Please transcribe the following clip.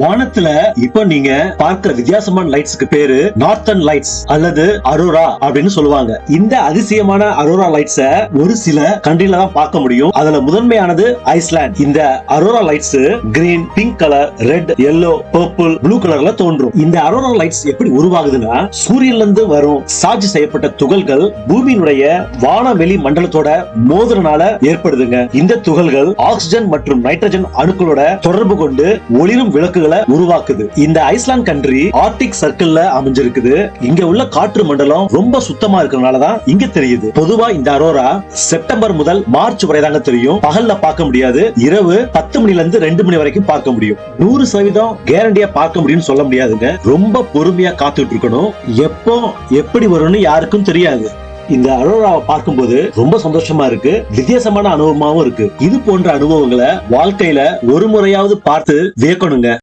வானத்துல இப்போ நீங்க பார்க்கிற வித்தியாசமான லைட்ஸ்க்கு பேரு நார்த்தன் லைட்ஸ் அல்லது அரோரா அப்படின்னு சொல்லுவாங்க. இந்த அதிசயமான அரோரா லைட்ஸ ஒரு சில கண்ட்ரில தான் பார்க்க முடியும். அதுல முதன்மையானது ஐஸ்லாந்து. இந்த aurora lights green pink colour red yellow purple blue கலர்ல தோன்றும். இந்த அரோரா லைட்ஸ் எப்படி உருவாகுதுன்னா சூரியன்ல இருந்து வரும் சார்ஜ் செய்யப்பட்ட துகள்கள் பூமியினுடைய வானவெளி மண்டலத்தோட மோதுறனால ஏற்படுதுங்க. இந்த துகள்கள் ஆக்சிஜன் மற்றும் நைட்ரஜன் அணுக்களோட தொடர்பு கொண்டு ஒளிரும் விளக்கு விளக்குகளை உருவாக்குது. இந்த ஐஸ்லாந்து கண்ட்ரி ஆர்டிக் சர்க்கிள்ல அமைஞ்சிருக்குது. இங்க உள்ள காற்று மண்டலம் ரொம்ப சுத்தமா இருக்கிறதுனாலதான் இங்க தெரியுது. பொதுவா இந்த அரோரா செப்டம்பர் முதல் மார்ச் வரை தாங்க தெரியும். பகல்ல பார்க்க முடியாது. இரவு பத்து மணில இருந்து ரெண்டு மணி வரைக்கும் பார்க்க முடியும். நூறு சதவீதம் கேரண்டியா பார்க்க முடியும்னு சொல்ல முடியாதுங்க. ரொம்ப பொறுமையா காத்துட்டு இருக்கணும். எப்போ எப்படி வரும்னு யாருக்கும் தெரியாது. இந்த அரோராவை பார்க்கும்போது ரொம்ப சந்தோஷமா இருக்கு. வித்தியாசமான அனுபவமாவும் இருக்கு. இது போன்ற அனுபவங்களை வாழ்க்கையில ஒரு முறையாவது பார்த்து வியக்கணுங்க.